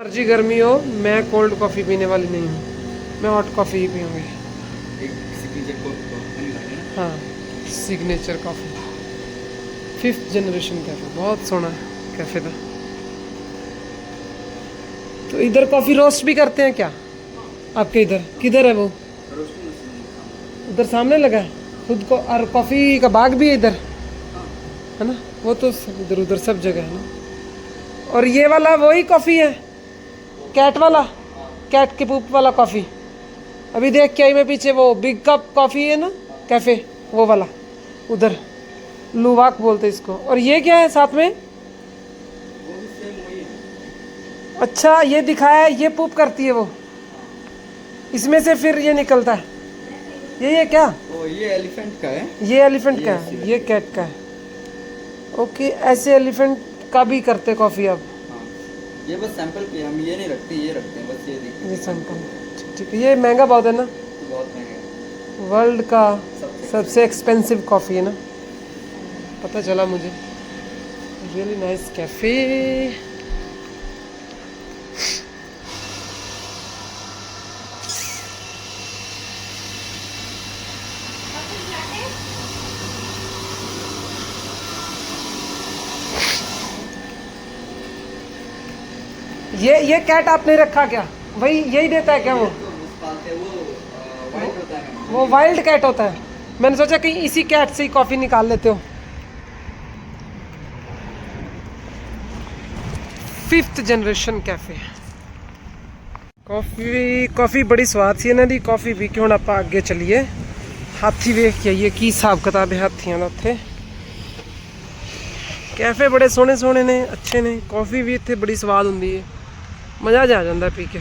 मर्ज़ी गर्मी हो मैं कोल्ड कॉफ़ी पीने वाली नहीं हूँ। मैं हॉट कॉफ़ी ही पीऊँगी। ना? हाँ signature coffee fifth generation cafe बहुत सोना है कैफ़े का तो इधर कॉफ़ी रोस्ट भी करते हैं क्या? आपके इधर किधर है वो? उधर सामने लगा है? खुद को और कॉफ़ी का बाग भी है इधर? है ना? वो तो इधर उधर सब जगह है ना। और ये वाला वही कॉफ़ी है। कैट वाला? कैट के पूप वाला कॉफ़ी अभी देख के आई मैं पीछे वो बिग कप कॉफ़ी है ना कैफ़े वो वाला। उधर। लुवाक बोलते इसको। और ये क्या है साथ में? अच्छा ये दिखाया है ये पूप करती है वो। इसमें से फिर ये निकलता है। ये ये क्या? तो ये एलिफेंट का है। ये एलिफेंट का है ये कैट का है। ओके ऐसे एलिफेंट का भी करते कॉफ़ी अब। ये बस सैंपल पे हम ये नहीं रखते ये रखते हैं बस ये देखिए ये सैंपल ठीक ठीक है। ये महँगा बहुत है ना? बहुत महँगा वर्ल्ड का सबसे एक्सपेंसिव कॉफ़ी है ना? पता चला मुझे। रियली नाइस कैफ़े ये ये कैट आपने रखा क्या? वही यही देता है क्या वो? वो वाइल्ड कैट होता है। मैंने सोचा कहीं इसी कैट से ही कॉफ़ी निकाल लेते हो। Fifth generation cafe coffee coffee बड़ी स्वाद सी इन्हों कॉफ़ी भी क्यों आप अगे चलिए। हाथी वेख के आइए, की हिसाब किताब है हाथियों का उत्थे। कैफ़े बड़े सोहने सोहने ने, अच्छे ने। कॉफ़ी भी इतने बड़ी स्वाद होंगी है। ਮਜ਼ਾ ਜਿਹਾ ਆ ਜਾਂਦਾ ਪੀ ਕੇ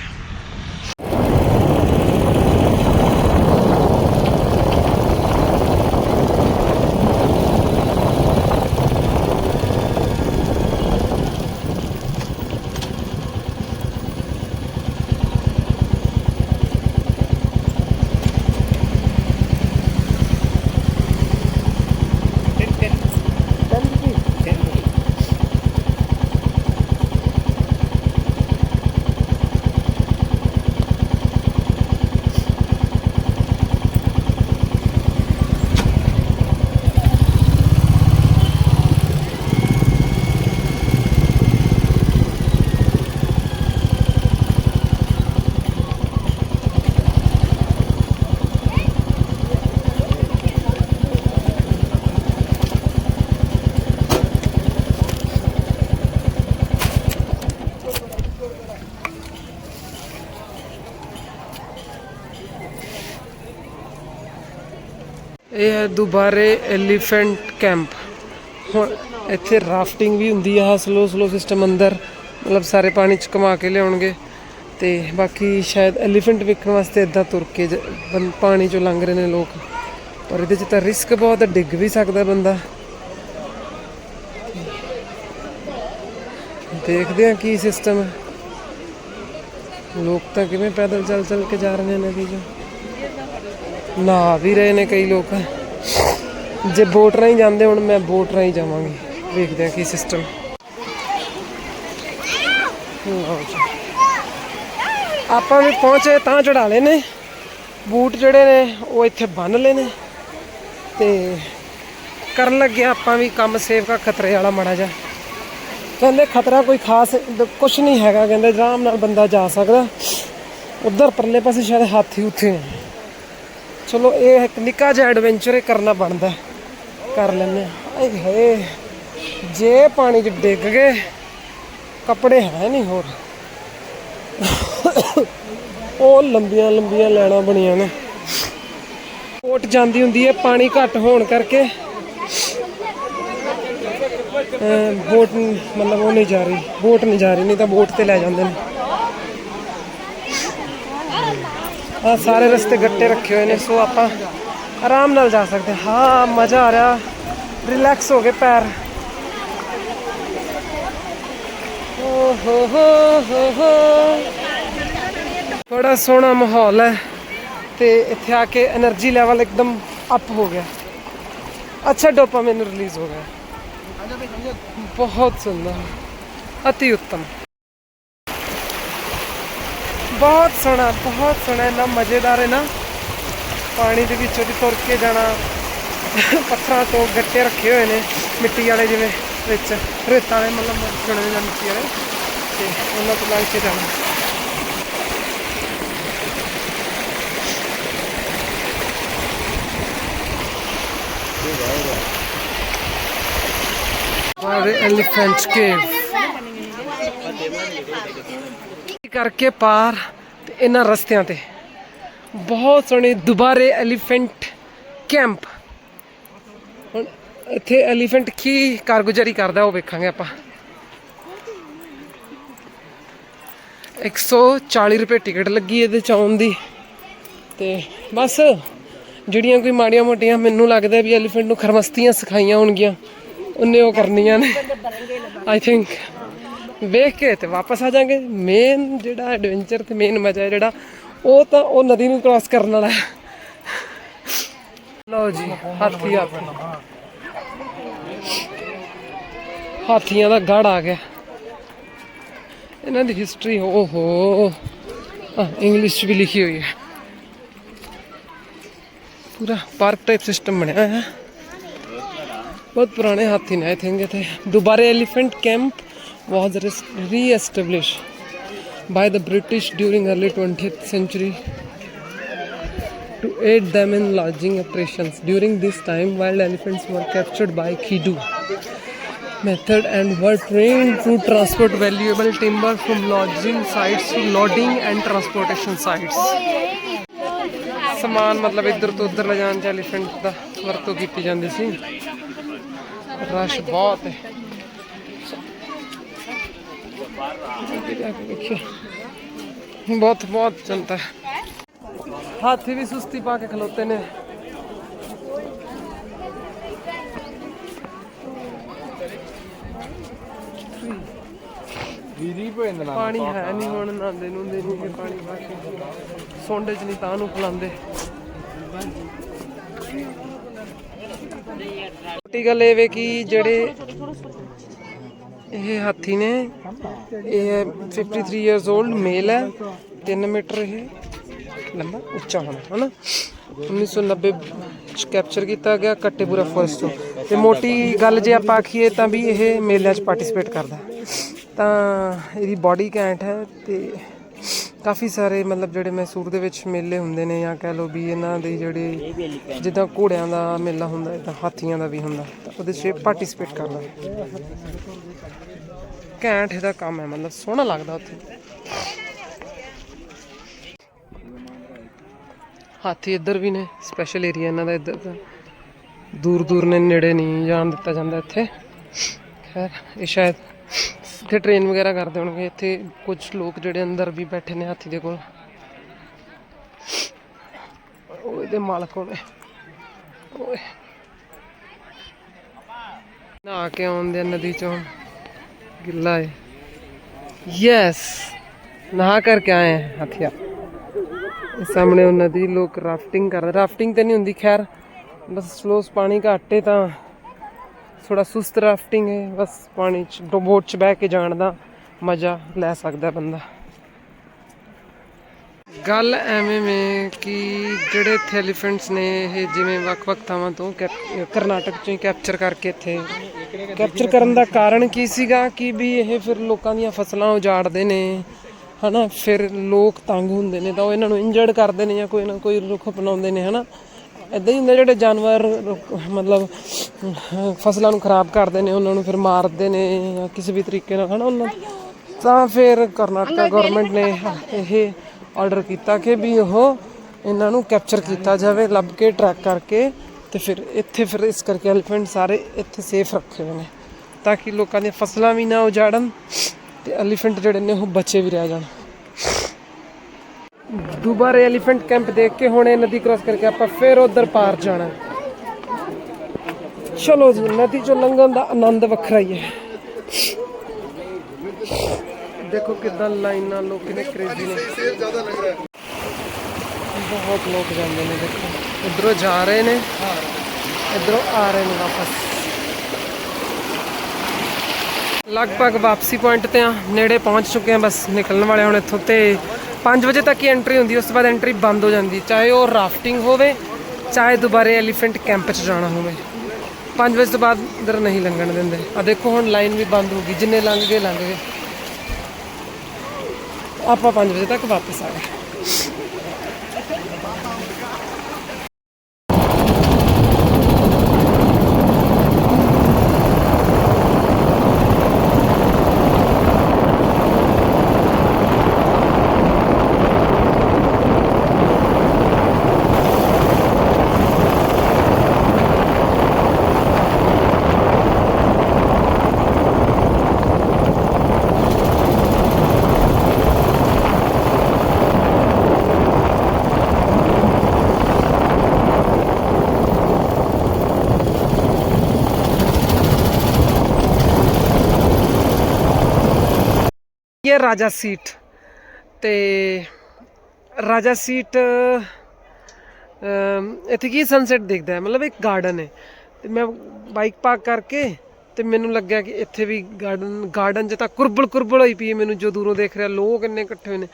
ਇਹ ਹੈ ਦੁਬਾਰੇ ਐਲੀਫੈਂਟ ਕੈਂਪ ਹੁਣ ਇੱਥੇ ਰਾਫਟਿੰਗ ਵੀ ਹੁੰਦੀ ਆ ਸਲੋ ਸਲੋ ਸਿਸਟਮ ਅੰਦਰ। ਮਤਲਬ ਸਾਰੇ ਪਾਣੀ ਚ ਕਮਾ ਕੇ ਲਿਆਉਣਗੇ। ਤੇ ਬਾਕੀ ਸ਼ਾਇਦ ਐਲੀਫੈਂਟ ਵੇਖਣ ਵਾਸਤੇ ਇਦਾਂ ਤੁਰ ਕੇ ਜ- ਪਾਣੀ ਚੋਂ ਲੰਘ ਰਹੇ ਨੇ ਲੋਕ। ਪਰ ਇਹਦੇ ਚ ਤਾਂ ਰਿਸਕ ਬਹੁਤ ਹੈ ਡਿੱਗ ਵੀ ਸਕਦਾ ਬੰਦਾ। ਦੇਖਦੇ ਆ ਕੀ ਸਿਸਟਮ ਹੈ ਲੋਕ ਤਾਂ ਕਿਵੇਂ ਪੈਦਲ ਚੱਲ ਚੱਲ ਕੇ ਜਾ ਰਹੇ ਨੇ ਨਦੀ 'ਚ। ਨਹਾ ਵੀ ਰਹੇ ਨੇ ਕਈ ਲੋਕ। ਜੇ ਬੋਟ ਰਾਹੀਂ ਜਾਂਦੇ ਹੁਣ, ਮੈਂ ਬੋਟ ਰਾਹੀਂ ਜਾਵਾਂਗੀ। ਵੇਖਦੇ ਆ ਕੀ ਸਿਸਟਮ ਆਪਾਂ ਵੀ ਪਹੁੰਚੇ, ਤਾਂ ਚੜਾ ਲਏ ਨੇ। ਬੂਟ ਜਿਹੜੇ ਨੇ, ਉਹ ਇੱਥੇ ਬੰਨ ਲਏ ਨੇ। ਤੇ ਕਰਨ ਲੱਗੇ ਆਪਾਂ ਵੀ ਕੰਮ ਸੇਵ ਕਾ ਖਤਰੇ ਵਾਲਾ ਮੜਾ ਜਾ ਕਹਿੰਦੇ ਖਤਰਾ ਕੋਈ ਖਾਸ ਕੁਝ ਨਹੀਂ ਹੈਗਾ। ਕਹਿੰਦੇ ਆਰਾਮ ਨਾਲ ਬੰਦਾ ਜਾ ਸਕਦਾ। ਉਧਰ ਪਰਲੇ ਪਾਸੇ ਸ਼ਾਇਦ ਹਾਥੀ ਉੱਥੇ ਨੇ। ਚਲੋ, ਇਹ ਇੱਕ ਨਿੱਕਾ ਜਿਹਾ ਐਡਵੈਂਚਰ ਕਰਨਾ ਬਣਦਾ। ਕਰ ਲੈਂਦੇ ਆ। ਆਏ ਹਾਏ, ਜੇ ਪਾਣੀ 'ਚ ਡਿੱਗ ਗਏ, ਕੱਪੜੇ ਹੈ ਨਹੀਂ ਹੋਰ। ਉਹ ਲੰਬੀਆਂ ਲੰਬੀਆਂ ਲੈਣਾ ਬਣੀਆਂ ਨੇ। ਬੋਟ ਜਾਂਦੀ ਹੁੰਦੀ ਹੈ, ਪਾਣੀ ਘੱਟ ਹੋਣ ਕਰਕੇ। ਅਹ, ਬੋਟ ਮਤਲਬ ਉਹ ਨਹੀਂ ਜਾ ਰਹੀ, ਬੋਟ ਨਹੀਂ ਜਾ ਰਹੀ, ਨਹੀਂ ਤਾਂ ਬੋਟ ਤੇ ਲੈ ਜਾਂਦੇ ਨੇ। ਆ ਸਾਰੇ ਰਸਤੇ ਗੱਟੇ ਰੱਖੇ ਹੋਏ ਨੇ, ਸੋ ਆਪਾਂ ਆਰਾਮ ਨਾਲ ਜਾ ਸਕਦੇ ਹਾਂ। ਮਜ਼ਾ ਆ ਰਿਹਾ। ਰਿਲੈਕਸ ਹੋ ਗਏ ਪੈਰ। ਹੋ ਹੋ ਬੜਾ ਸੋਹਣਾ ਮਾਹੌਲ ਹੈ। ਤੇ ਇੱਥੇ ਆ ਕੇ એનર્ਜੀ ਲੈਵਲ ਇੱਕਦਮ ਅਪ ਹੋ ਗਿਆ। ਅੱਛਾ ਡੋਪਾਮਾਈਨ ਰਿਲੀਜ਼ ਹੋ ਗਿਆ। ਬਹੁਤ ਸੁੰਦਰ ਅਤੀ ਉੱਤਮ। ਬਹੁਤ ਸੋਹਣਾ ਬਹੁਤ ਸੋਹਣਾ ਨਾ ਮਜ਼ੇਦਾਰ ਹੈ ਨਾ। ਪਾਣੀ ਦੇ ਵਿੱਚੋਂ ਦੀ ਤੁਰ ਕੇ ਜਾਣਾ। ਪੱਥਰਾਂ ਤੋਂ ਗੱਟੇ ਰੱਖੇ ਹੋਏ ਨੇ ਮਿੱਟੀ ਵਾਲੇ ਜਿਵੇਂ ਵਿੱਚ। ਰੇਤਾਂ ਵਾਲੇ ਮਤਲਬ ਚੁਣੇ ਜਾਂ ਮਿੱਟੀ ਵਾਲੇ। ਤੇ ਉਹਨਾਂ ਤੋਂ ਲੰਘ ਕੇ ਜਾਣਾ। ਬਾਰੇ ਐਲੀਫੈਂਟ ਕੇਵ ਕਰਕੇ ਪਾਰ ਇਹਨਾਂ ਰਸਤਿਆਂ ਤੇ। ਬਹੁਤ ਸੋਹਣੇ ਦੁਬਾਰੇ ਐਲੀਫੈਂਟ ਕੈਂਪ। ਹੁਣ ਇੱਥੇ ਐਲੀਫੈਂਟ ਕੀ ਕਾਰਗੁਜ਼ਾਰੀ ਕਰਦਾ ਉਹ ਵੇਖਾਂਗੇ ਆਪਾਂ। 140 ਰੁਪਏ ਟਿਕਟ ਲੱਗੀ ਇਹਦੇ ਚ ਆਉਣ ਦੀ। ਤੇ ਬਸ, ਜਿਹੜੀਆਂ ਕੋਈ ਮਾੜੀਆਂ ਮੋਟੀਆਂ ਮੈਨੂੰ ਲੱਗਦਾ ਵੀ ਐਲੀਫੈਂਟ ਨੂੰ ਖਰਮਸਤੀਆਂ ਸਿਖਾਈਆਂ ਹੋਣਗੀਆਂ, ਉਹਨੇ ਉਹ ਕਰਨੀਆਂ ਨੇ। ਆਈ ਥਿੰਕ ਵੇਖ ਕੇ ਤੇ ਵਾਪਸ ਆ ਜਾਾਂਗੇ। ਮੇਨ ਜਿਹੜਾ ਐਡਵੈਂਚਰ ਤੇ ਮੇਨ ਮਜ਼ਾ ਹੈ ਜਿਹੜਾ ਉਹ ਤਾਂ ਉਹ ਨਦੀ ਨੂੰ ਕ੍ਰਾਸ ਕਰਨ ਵਾਲਾ ਲਓ ਜੀ, ਹਾਥੀ ਹਾਥੀ ਹਾਥੀਆਂ ਦਾ ਗੜ ਆ ਗਿਆ। ਇਹਨਾਂ ਦੀ ਹਿਸਟਰੀ ਓਹੋ। ਇੰਗਲਿਸ਼ 'ਚ ਵੀ ਲਿਖੀ ਹੋਈ ਹੈ। ਪੂਰਾ ਪਾਰਕ ਟਾਈਪ ਸਿਸਟਮ ਬਣਿਆ ਹੈ। ਬਹੁਤ ਪੁਰਾਣੇ ਹਾਥੀ ਨੇ ਆਈ ਥਿੰਕ ਇਥੇ। ਦੁਬਾਰੇ elephant camp was res- re-established by the British during early 20th century to aid them in lodging operations. During this time, wild elephants were captured by Kidu method and were trained to transport valuable timber from lodging sites to loading and transportation sites. ਸਮਾਨ ਮਤਲਬ ਇੱਧਰ ਤੋਂ ਉੱਧਰ ਲਿਜਾਣ ਚ elephant ਦਾ ਵਰਤੋਂ ਕੀਤੀ ਜਾਂਦੀ ਸੀ ਰਸ਼ ਬਹੁਤ ਹੈ ਜਨਤਾ ਹੈ ਹਾਥੀ ਵੀ ਸੁਸਤੀ ਪਾ ਕੇ ਖਲੋਤੇ ਨੇ। ਵੀਰੀ ਪੈਂਦਾ ਪਾਣੀ ਹੈ ਨਹੀਂ ਹੁਣ ਨਾਂਦੇ ਨੂੰ ਦੇ ਨਹੀਂ ਪਾਣੀ ਪਾ ਕੇ। ਸੌਂਡੇ ਚ ਨਹੀਂ ਤਾਂ ਨੂੰ ਖਲਾਉਂਦੇ ਛੋਟੀ ਗੱਲ ਇਹ ਵੇ ਕਿ ਜਿਹੜੇ ਇਹ ਹਾਥੀ ਨੇ, ਇਹ 53 ਇਅਰਸ 올ਡ ਮੇਲ ਹੈ 3 ਮੀਟਰ ਇਹ, ਲੰਬਾ, ਉੱਚਾ ਹੋਣਾ, ਹਨਾ? 1990 ਚ ਕੈਪਚਰ ਕੀਤਾ ਗਿਆ ਕੱਟੇਪੁਰਾ ਫੋਰੈਸਟ ਤੋਂ। ਤੇ ਮੋਟੀ ਗੱਲ ਜੇ ਆਪਾਂ ਆਖੀਏ ਤਾਂ ਵੀ ਇਹ ਮੇਲਿਆਂ 'ਚ ਪਾਰਟਿਸਿਪੇਟ ਕਰਦਾ। ਤਾਂ ਇਹਦੀ ਬਾਡੀ ਘੈਂਟ ਹੈ ਤੇ ਕਾਫੀ ਸਾਰੇ ਮਤਲਬ ਜਿਹੜੇ ਮੈਸੂਰ ਦੇ ਵਿੱਚ ਮੇਲੇ ਹੁੰਦੇ ਨੇ ਜਾਂ ਕਹਿ ਲਓ ਵੀ ਇਹਨਾਂ ਦੇ ਜਿਹੜੇ ਜਿੱਦਾਂ ਘੋੜਿਆਂ ਦਾ ਮੇਲਾ ਹੁੰਦਾ ਇਦਾਂ ਹਾਥੀਆਂ ਦਾ ਵੀ ਹੁੰਦਾ ਤਾਂ ਉਹਦੇ 'ਚ ਪਾਰਟਿਸਿਪੇਟ ਕਰਦਾ। ਘੈਂਟ ਇਹਦਾ ਕੰਮ ਹੈ, ਮਤਲਬ ਸੋਹਣਾ ਲੱਗਦਾ ਉੱਥੇ। ਹਾਥੀ ਇੱਧਰ ਵੀ ਨੇ ਸਪੈਸ਼ਲ ਏਰੀਆ ਇਹਨਾਂ ਦਾ ਇੱਧਰ ਦਾ ਦੂਰ ਦੂਰ ਨੇ, ਨੇੜੇ ਨਹੀਂ ਜਾਣ ਦਿੱਤਾ ਜਾਂਦਾ ਇੱਥੇ। ਖੈਰ, ਇਹ ਸ਼ਾਇਦ ਇੱਥੇ ਟ੍ਰੇਨ ਵਗੈਰਾ ਕਰਦੇ ਹੋਣਗੇ, ਇੱਥੇ ਕੁਝ ਲੋਕ ਜਿਹੜੇ ਅੰਦਰ ਵੀ ਬੈਠੇ ਨੇ ਹਾਥੀ ਦੇ ਕੋਲ। ਉਹ ਇਹਦੇ ਮਾਲਕ ਹੋਣੇ। ਓਏ। ਨਹਾ ਕੇ ਆਉਂਦੇ ਆ ਨਦੀ ਚੋਂ। ਗਿੱਲਾ ਹੈ। ਯੈਸ ਨਹਾ ਕਰਕੇ ਆਏ हैं ਹਥਿਆ। ਸਾਹਮਣੇ ਉਹ ਨਦੀ ਲੋਕ ਰਾਫਟਿੰਗ ਕਰਦੇ ਰਾਫਟਿੰਗ ਤੇ ਨਹੀਂ ਹੁੰਦੀ, ਖੈਰ। ਬਸ ਸਲੋਸ ਪਾਣੀ ਘੱਟ ਹੈ ਤਾਂ ਥੋੜਾ ਸੁਸਤ ਰਾਫਟਿੰਗ ਹੈ ਬਸ ਪਾਣੀ ਚ, ਬੋਟ ਚ ਬਹਿ ਕੇ ਜਾਣ ਦਾ ਮਜ਼ਾ ਲੈ ਸਕਦਾ ਬੰਦਾ। ਗੱਲ ਐਵੇਂ ਮੈਂ ਕਿ ਜਿਹੜੇ ਇੱਥੇ ਐਲੀਫੈਂਟਸ ਨੇ, ਇਹ ਜਿਵੇਂ ਵੱਖ-ਵੱਖ ਥਾਵਾਂ ਤੋਂ ਕੈਪ- ਕਰਨਾਟਕ ਚੋਂ ਹੀ ਕੈਪਚਰ ਕਰਕੇ ਇੱਥੇ ਕੈਪਚਰ ਕਰਨ ਦਾ ਕਾਰਨ ਕੀ ਸੀਗਾ? ਕਿ ਵੀ ਇਹ ਫਿਰ ਲੋਕਾਂ ਦੀਆਂ ਫਸਲਾਂ ਉਜਾੜਦੇ ਨੇ, ਹਨਾ? ਫਿਰ ਲੋਕ ਤੰਗ ਹੁੰਦੇ ਨੇ, ਤਾਂ ਉਹ ਇਹਨਾਂ ਨੂੰ ਇੰਜਰਡ ਕਰਦੇ ਨੇ ਜਾਂ ਕੋਈ ਨਾ ਕੋਈ ਰੁੱਖ ਅਪਣਾਉਂਦੇ ਨੇ, ਹਨਾ? ਇਦਾਂ ਹੀ ਹੁੰਦਾ ਜਿਹੜੇ ਜਾਨਵਰ ਮਤਲਬ, ਫਸਲਾਂ ਨੂੰ ਖਰਾਬ ਕਰਦੇ ਨੇ, ਉਹਨਾਂ ਨੂੰ ਫਿਰ ਮਾਰਦੇ ਨੇ ਜਾਂ ਕਿਸੇ ਵੀ ਤਰੀਕੇ ਨਾਲ, ਹਨਾ? ਉਹਨਾਂ ਤਾਂ ਫਿਰ ਕਰਨਾਟਕਾ ਗਵਰਨਮੈਂਟ ਨੇ ਇਹ ਆਰਡਰ ਕੀਤਾ ਕਿ ਵੀ ਉਹ ਇਹਨਾਂ ਨੂੰ ਕੈਪਚਰ ਕੀਤਾ ਜਾਵੇ, ਲੱਭ ਕੇ ਟਰੈਕ ਕਰਕੇ ਤੇ ਫਿਰ ਇੱਥੇ ਫਿਰ ਇਸ ਕਰਕੇ ਐਲੀਫੈਂਟ ਸਾਰੇ ਇੱਥੇ ਸੇਫ ਰੱਖੇ ਹੋਏ ਨੇ ਤਾਂ ਕਿ ਲੋਕਾਂ ਦੀਆਂ ਫਸਲਾਂ ਵੀ ਨਾ ਉਜਾੜਨ ਤੇ ਐਲੀਫੈਂਟ ਜਿਹੜੇ ਨੇ ਉਹ ਬਚੇ ਵੀ ਰਹਿ ਜਾਣ। ਦੁਬਾਰੇ ਐਲੀਫੈਂਟ ਕੈਂਪ ਦੇਖ ਕੇ ਹੁਣ ਇਹ ਨਦੀ ਕ੍ਰਾਸ ਕਰਕੇ ਆਪਾਂ ਫਿਰ ਉਧਰ ਪਾਰ ਜਾਣਾ। ਚਲੋ ਜੀ, ਨਦੀ ਚੋਂ ਲੰਘਣ ਦਾ ਆਨੰਦ ਵੱਖਰਾ ਹੀ ਹੈ। ਦੇਖੋ ਕਿਦਾਂ ਲਾਈਨਾਂ ਲੋਕ ਨੇ ਕ੍ਰੇਜ਼ੀ ਨੇ। ਬਹੁਤ ਲੋਕ ਜਾਂਦੇ ਨੇ ਦੇਖੋ। ਉਧਰੋਂ ਜਾ ਰਹੇ ਨੇ। ਇਧਰੋਂ ਆ ਰਹੇ ਨੇ ਵਾਪਸ। ਲਗਭਗ ਵਾਪਸੀ ਪੁਆਇੰਟ ਤੇ ਆ, ਨੇੜੇ ਪਹੁੰਚ ਚੁੱਕੇ ਆ ਬਸ ਨਿਕਲਣ ਵਾਲੇ ਹੁਣ ਇੱਥੋਂ ਤੇ। 5 ਵਜੇ ਤੱਕ ਹੀ ਐਂਟਰੀ ਹੁੰਦੀ, ਉਸ ਤੋਂ ਬਾਅਦ ਐਂਟਰੀ ਬੰਦ ਹੋ ਜਾਂਦੀ। ਚਾਹੇ ਉਹ ਰਾਫਟਿੰਗ ਹੋਵੇ, ਚਾਹੇ ਦੁਬਾਰੇ ਐਲੀਫੈਂਟ ਕੈਂਪ 'ਚ ਜਾਣਾ ਹੋਵੇ। 5 ਵਜੇ ਤੋਂ ਬਾਅਦ ਅੰਦਰ ਨਹੀਂ ਲੰਘਣ ਦਿੰਦੇ। ਆ ਦੇਖੋ ਹੁਣ ਲਾਈਨ ਵੀ ਬੰਦ ਹੋ ਗਈ, ਜਿੰਨੇ ਲੰਘ ਗਏ ਲੰਘ ਗਏ। ਆਪਾਂ 5 ਵਜੇ ਤੱਕ ਵਾਪਸ ਆ ਗਏ। ਇਹ ਰਾਜਾ ਸੀਟ। ਤੇ ਰਾਜਾ ਸੀਟ ਇੱਥੇ ਕੀ ਸਨਸੈਟ ਦਿਖਦਾ ਹੈ? ਮਤਲਬ ਇੱਕ ਗਾਰਡਨ ਹੈ। ਤੇ ਮੈਂ ਬਾਈਕ ਪਾਰਕ ਕਰਕੇ ਤੇ ਮੈਨੂੰ ਲੱਗਿਆ ਕਿ ਇੱਥੇ ਵੀ ਗਾਰਡਨ ਗਾਰਡਨ 'ਚ ਤਾਂ ਕੁਰਬਲ ਕੁਰਬਲ ਹੋਈ ਪਈ ਮੈਨੂੰ, ਜੋ ਦੂਰੋਂ ਦੇਖ ਰਿਹਾ, ਲੋਕ ਇੰਨੇ ਇਕੱਠੇ ਹੋਏ ਨੇ।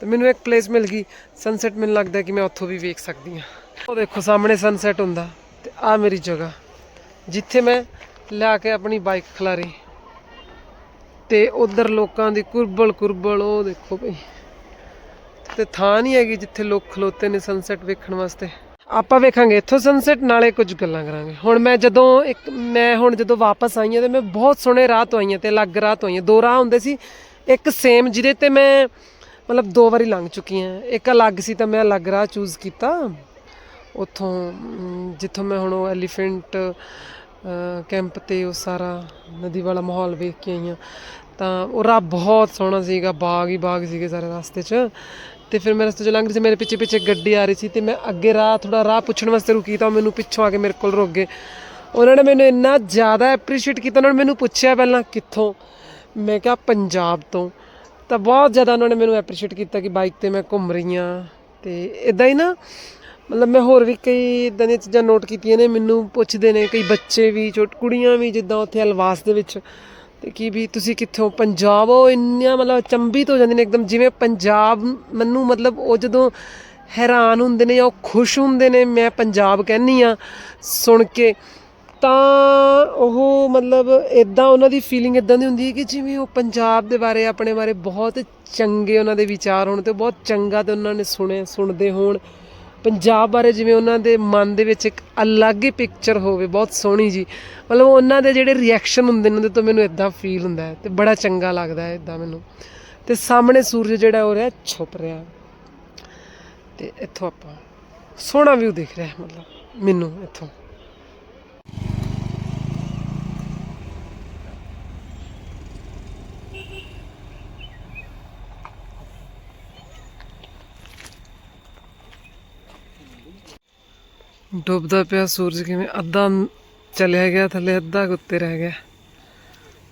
ਤੇ ਮੈਨੂੰ ਇੱਕ ਪਲੇਸ ਮਿਲ ਗਈ। ਸਨਸੈਟ ਮੈਨੂੰ ਲੱਗਦਾ ਕਿ ਮੈਂ ਉੱਥੋਂ ਵੀ ਵੇਖ ਸਕਦੀ ਹਾਂ। ਉਹ ਦੇਖੋ, ਸਾਹਮਣੇ ਸਨਸੈਟ ਹੁੰਦਾ। ਤੇ ਆ ਮੇਰੀ ਜਗ੍ਹਾ, ਜਿੱਥੇ ਮੈਂ ਲਿਆ ਕੇ ਆਪਣੀ ਬਾਈਕ ਖਲਾਰੀ। ਤੇ ਉਧਰ ਲੋਕਾਂ ਦੀ ਕੁਰਬਲ ਕੁਰਬਲ, ਉਹ ਦੇਖੋ ਭਈ ਤੇ ਥਾਂ ਨਹੀਂ ਹੈਗੀ ਜਿੱਥੇ ਲੋਕ ਖਲੋਤੇ ਨੇ ਸਨਸੈਟ ਵੇਖਣ ਵਾਸਤੇ। ਆਪਾਂ ਵੇਖਾਂਗੇ, ਇੱਥੋਂ ਸਨਸੈਟ ਨਾਲੇ ਕੁਝ ਗੱਲਾਂ ਕਰਾਂਗੇ। ਹੁਣ ਮੈਂ ਜਦੋਂ ਇੱਕ, ਮੈਂ ਹੁਣ ਜਦੋਂ ਵਾਪਸ ਆਈ ਹਾਂ ਤੇ ਮੈਂ ਬਹੁਤ ਸੋਹਣੇ ਰਾਹ ਤੋਂ ਆਈ ਹਾਂ ਤੇ ਅਲੱਗ ਰਾਹ ਤੋਂ ਆਈ ਹਾਂ। ਦੋ ਰਾਹ ਹੁੰਦੇ ਸੀ, ਇੱਕ ਸੇਮ ਜਿਹਦੇ ਤੇ ਮੈਂ ਮਤਲਬ ਦੋ ਵਾਰੀ ਲੰਘ ਚੁੱਕੀ ਹਾਂ। ਇੱਕ ਅਲੱਗ ਸੀ ਤਾਂ ਮੈਂ ਅਲੱਗ ਰਾਹ ਚੂਜ਼ ਕੀਤਾ। ਉੱਥੋਂ ਜਿੱਥੋਂ ਮੈਂ ਹੁਣ ਉਹ ਐਲੀਫੈਂਟ ਕੈਂਪ ਤੇ ਉਹ ਸਾਰਾ ਨਦੀ ਵਾਲਾ ਮਾਹੌਲ ਵੇਖ ਕੇ ਆਈ ਹਾਂ ਤਾਂ ਉਹ ਰਾਹ ਬਹੁਤ ਸੋਹਣਾ ਸੀਗਾ, ਬਾਗ ਹੀ ਬਾਗ ਸੀਗੇ ਸਾਰੇ ਰਸਤੇ 'ਚ। ਤੇ ਫਿਰ ਮੈਂ ਰਸਤੇ 'ਚ ਲੰਘ ਰਹੀ ਸੀ, ਮੇਰੇ ਪਿੱਛੇ ਪਿੱਛੇ ਗੱਡੀ ਆ ਰਹੀ ਸੀ ਤੇ ਮੈਂ ਅੱਗੇ ਰਾਹ ਥੋੜਾ ਰਾਹ ਪੁੱਛਣ ਵਾਸਤੇ ਰੁਕੀ ਤਾਂ ਉਹ ਮੈਨੂੰ ਪਿੱਛੋਂ ਆ ਕੇ ਮੇਰੇ ਕੋਲ ਰੁਕ ਗਏ। ਉਹਨਾਂ ਨੇ ਮੈਨੂੰ ਇੰਨਾ ਜ਼ਿਆਦਾ ਐਪਰੀਸ਼ੀਏਟ ਕੀਤਾ, ਉਹਨਾਂ ਨੇ ਮੈਨੂੰ ਪੁੱਛਿਆ ਪਹਿਲਾਂ ਕਿੱਥੋਂ? ਮੈਂ ਕਿਹਾ ਪੰਜਾਬ ਤੋਂ। ਤਾਂ ਬਹੁਤ ਜ਼ਿਆਦਾ ਉਹਨਾਂ ਨੇ ਮੈਨੂੰ ਐਪਰੀਸ਼ੀਏਟ ਕੀਤਾ ਕਿ ਬਾਈਕ ਤੇ ਮੈਂ ਘੁੰਮ ਰਹੀ ਹਾਂ। ਤੇ ਇਦਾਂ ਹੀ ਨਾ ਮਤਲਬ ਮੈਂ ਹੋਰ ਵੀ ਕਈ ਇਦਾਂ ਦੀਆਂ ਚੀਜ਼ਾਂ ਨੋਟ ਕੀਤੀਆਂ ਨੇ, ਮੈਨੂੰ ਪੁੱਛਦੇ ਨੇ ਕਈ ਬੱਚੇ ਵੀ, ਛੋਟ, ਕੁੜੀਆਂ ਵੀ ਜਿੱਦਾਂ ਉੱਥੇ ਅਲਵਾਸ ਦੇ ਵਿੱਚ, ਤੇ ਕੀ ਵੀ ਤੁਸੀਂ ਕਿੱਥੋਂ ਪੰਜਾਬ ਉਹ ਇੰਨੀਆਂ ਮਤਲਬ ਚੰਬੀਤ ਹੋ ਜਾਂਦੇ ਨੇ ਇੱਕਦਮ, ਜਿਵੇਂ ਪੰਜਾਬ ਮੈਨੂੰ ਮਤਲਬ ਉਹ ਜਦੋਂ ਹੈਰਾਨ ਹੁੰਦੇ ਨੇ ਜਾਂ ਉਹ ਖੁਸ਼ ਹੁੰਦੇ ਨੇ, ਮੈਂ ਪੰਜਾਬ ਕਹਿੰਨੀ ਆ ਸੁਣ ਕੇ, ਤਾਂ ਉਹ ਮਤਲਬ ਇਦਾਂ ਉਹਨਾਂ ਦੀ ਫੀਲਿੰਗ ਇਦਾਂ ਦੀ ਹੁੰਦੀ ਹੈ ਕਿ ਜਿਵੇਂ ਉਹ ਪੰਜਾਬ ਦੇ ਬਾਰੇ, ਆਪਣੇ ਬਾਰੇ ਬਹੁਤ ਚੰਗੇ ਉਹਨਾਂ ਦੇ ਵਿਚਾਰ ਹੋਣ ਤੇ ਬਹੁਤ ਚੰਗਾ ਤੇ ਉਹਨਾਂ ਨੇ ਸੁਣੇ, ਸੁਣਦੇ ਹੋਣ। ਪੰਜਾਬ ਬਾਰੇ ਜਿਵੇਂ ਉਹਨਾਂ ਦੇ ਮਨ ਦੇ ਵਿੱਚ ਇੱਕ ਅਲੱਗ ਹੀ ਪਿਕਚਰ ਹੋਵੇ, ਬਹੁਤ ਸੋਹਣੀ ਜੀ। ਮਤਲਬ ਉਹਨਾਂ ਦੇ ਜਿਹੜੇ ਰਿਐਕਸ਼ਨ ਹੁੰਦੇ ਨੇ ਉਹਦੇ ਤੋਂ ਮੈਨੂੰ ਇਦਾਂ ਫੀਲ ਹੁੰਦਾ ਹੈ ਤੇ ਬੜਾ ਚੰਗਾ ਲੱਗਦਾ ਹੈ ਇਦਾਂ ਮੈਨੂੰ। ਤੇ ਸਾਹਮਣੇ ਸੂਰਜ ਜਿਹੜਾ ਹੋ ਰਿਹਾ, ਛੁਪ ਰਿਹਾ। ਤੇ ਇੱਥੋਂ ਆਪਾਂ ਸੋਹਣਾ ਵਿਊ ਦਿਖ ਰਿਹਾ ਮਤਲਬ, ਮੈਨੂੰ ਇੱਥੋਂ। ਡੁੱਬਦਾ ਪਿਆ ਸੂਰਜ ਕਿਵੇਂ? ਅੱਧਾ ਚਲਿਆ ਗਿਆ, ਥੱਲੇ ਅੱਧਾ ਕੁ ਉੱਤੇ ਰਹਿ ਗਿਆ।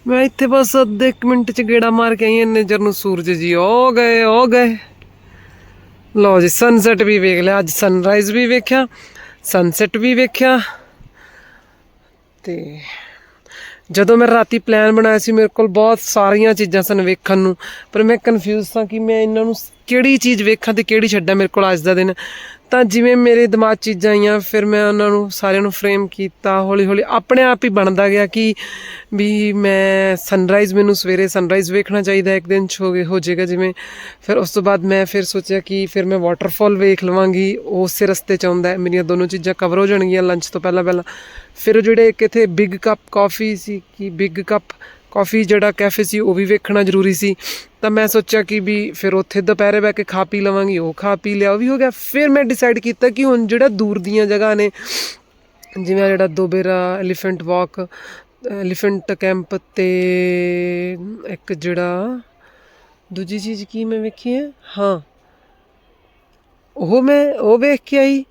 ਮੈਂ ਇੱਥੇ ਬਸ ਅੱਧੇ ਇੱਕ ਮਿੰਟ ਚ ਗੇੜਾ ਮਾਰ ਕੇ ਆਈ ਇੰਨੇ ਚਿਰ ਨੂੰ ਸੂਰਜ ਜੀ ਹੋ ਗਏ ਹੋ ਗਏ। ਲਓ ਜੀ ਸਨਸੈਟ ਵੀ ਵੇਖ ਲਿਆ, ਅੱਜ ਸਨਰਾਈਜ਼ ਵੀ ਵੇਖਿਆ ਸਨਸੈਟ ਵੀ ਵੇਖਿਆ। ਤੇ ਜਦੋਂ ਮੈਂ ਰਾਤੀ ਪਲਾਨ ਬਣਾਇਆ ਸੀ, ਮੇਰੇ ਕੋਲ ਬਹੁਤ ਸਾਰੀਆਂ ਚੀਜ਼ਾਂ ਸਨ ਵੇਖਣ ਨੂੰ, ਪਰ ਮੈਂ ਕਨਫਿਊਜ਼ ਸਾਂ ਕਿ ਮੈਂ ਇਹਨਾਂ ਨੂੰ ਕਿਹੜੀ ਚੀਜ਼ ਵੇਖਾਂ ਤੇ ਕਿਹੜੀ ਛੱਡਾਂ ਮੇਰੇ ਕੋਲ ਅੱਜ ਦਾ ਦਿਨ। ਤਾਂ ਜਿਵੇਂ ਮੇਰੇ ਦਿਮਾਗ 'ਚ ਚੀਜ਼ਾਂ ਆਈਆਂ, ਫਿਰ ਮੈਂ ਉਹਨਾਂ ਨੂੰ ਸਾਰਿਆਂ ਨੂੰ ਫਰੇਮ ਕੀਤਾ ਹੌਲੀ ਹੌਲੀ ਆਪਣੇ ਆਪ ਹੀ ਬਣਦਾ ਗਿਆ ਕਿ ਵੀ ਮੈਂ ਸਨਰਾਈਜ਼ ਮੈਨੂੰ ਸਵੇਰੇ ਸਨਰਾਈਜ਼ ਵੇਖਣਾ ਚਾਹੀਦਾ, ਇੱਕ ਦਿਨ 'ਚ ਹੋ ਗਏ, ਹੋ ਜਾਏਗਾ ਜਿਵੇਂ। ਫਿਰ ਉਸ ਤੋਂ ਬਾਅਦ ਮੈਂ ਫਿਰ ਸੋਚਿਆ ਕਿ ਫਿਰ ਮੈਂ ਵਾਟਰਫਾਲ ਵੇਖ ਲਵਾਂਗੀ ਉਹ ਉਸੇ ਰਸਤੇ 'ਚ ਆਉਂਦਾ ਮੇਰੀਆਂ ਦੋਨੋਂ ਚੀਜ਼ਾਂ ਕਵਰ ਹੋ ਜਾਣਗੀਆਂ ਲੰਚ ਤੋਂ ਪਹਿਲਾਂ ਪਹਿਲਾਂ ਫਿਰ ਉਹ ਜਿਹੜੇ ਇੱਕ ਇੱਥੇ ਬਿਗ ਕੱਪ ਕਾਫੀ ਸੀ, ਕਿ ਬਿਗ ਕੱਪ ਕਾਫੀ ਜਿਹੜਾ ਕੈਫੇ ਸੀ, ਉਹ ਵੀ ਵੇਖਣਾ ਜ਼ਰੂਰੀ ਸੀ। ਤਾਂ ਮੈਂ ਸੋਚਿਆ ਕਿ ਵੀ ਫਿਰ ਉੱਥੇ ਦੁਪਹਿਰੇ ਬੈ ਕੇ ਖਾ ਪੀ ਲਵਾਂਗੀ, ਉਹ ਖਾ ਪੀ ਲਿਆ, ਉਹ ਵੀ ਹੋ ਗਿਆ। ਫਿਰ ਮੈਂ ਡਿਸਾਈਡ ਕੀਤਾ ਕਿ ਹੁਣ ਜਿਹੜਾ ਦੂਰ ਦੀਆਂ ਜਗ੍ਹਾ ਨੇ, ਜਿਵੇਂ ਜਿਹੜਾ Dubare elephant walk elephant camp ਤੇ ਇੱਕ ਜਿਹੜਾ, ਦੂਜੀ ਚੀਜ਼ ਕੀ ਮੈਂ ਵੇਖੀ ਹੈ? ਹਾਂ। ਉਹ ਮੈਂ, ਉਹ ਵੇਖ ਕੇ ਆਈ।